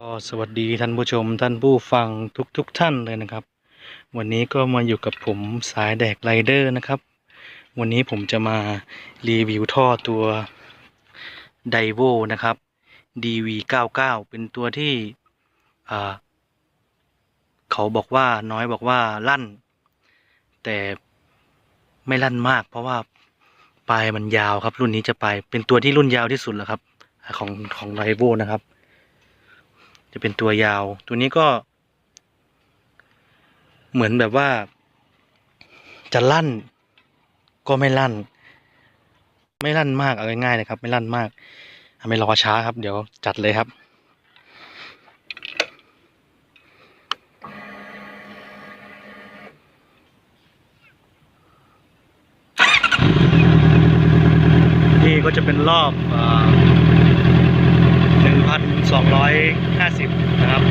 ก็สวัสดีท่านผู้ชมท่านผู้ฟังทุกทุกๆท่านเลยนะครับ วันนี้ก็มาอยู่กับผมสายแดกไรเดอร์นะครับ วันนี้ผมจะมารีวิวท่อตัวไดโวนะครับ DV99 เป็นตัวที่เขาบอกว่าน้อยบอกว่าลั่น แต่ไม่ลั่นมาก เพราะว่า ปลายมันยาวครับ รุ่นนี้จะปลายเป็นตัวที่รุ่นยาวที่สุดแล้วครับ ของของไดโวนะครับ จะเป็นตัวยาว ตัวนี้ก็ เหมือนแบบว่า จะลั่น ก็ไม่ลั่น ไม่ลั่นมากเอาง่ายๆเลยครับ ไม่ลั่นมากไม่รอช้าครับ เดี๋ยวจัดเลยครับ ก็จะเป็นรอบหนึ่งพันสองร้อยห้าสิบนะครับ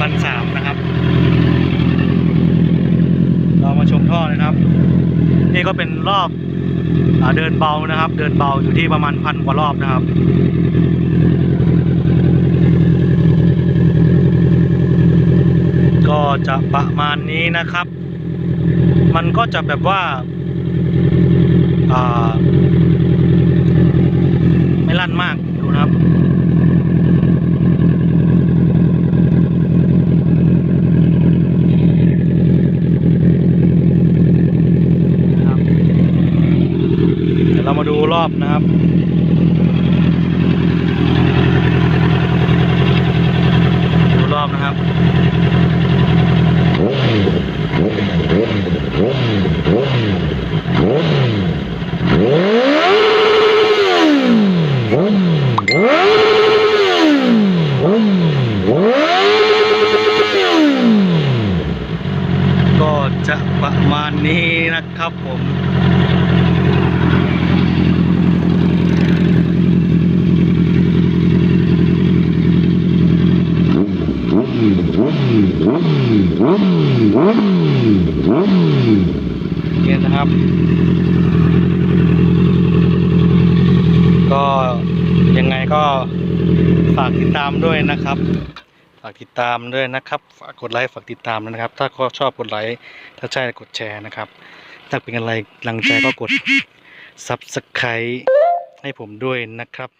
พันสามนะครับ เรามาชมท่อเลยนะครับ นี่ก็เป็นรอบอเดินเบานะครับ เดินเบาอยู่ที่ประมาณพันกว่ารอบนะครับก็จะประมาณนี้นะครับ มันก็จะแบบว่า อ่า ไม่ลั่นมากดูนะครับ นะครับเดี๋ยวเรามาดูร อบนะครับดูรอบนะครับก็จะประมาณนี้นะครับผม เนี่ยนะครับ ก็ยังไงก็ฝากติดตามด้วยนะครับ ฝากติดตามด้วยนะครับ ฝากกดไลค์ฝากติดตามนะครับ ถ้าชอบกดไลค์ถ้าใช่กดแชร์นะครับถ้าเป็นอะไรกำลังใจก็กด Subscribe ให้ผมด้วยนะครับ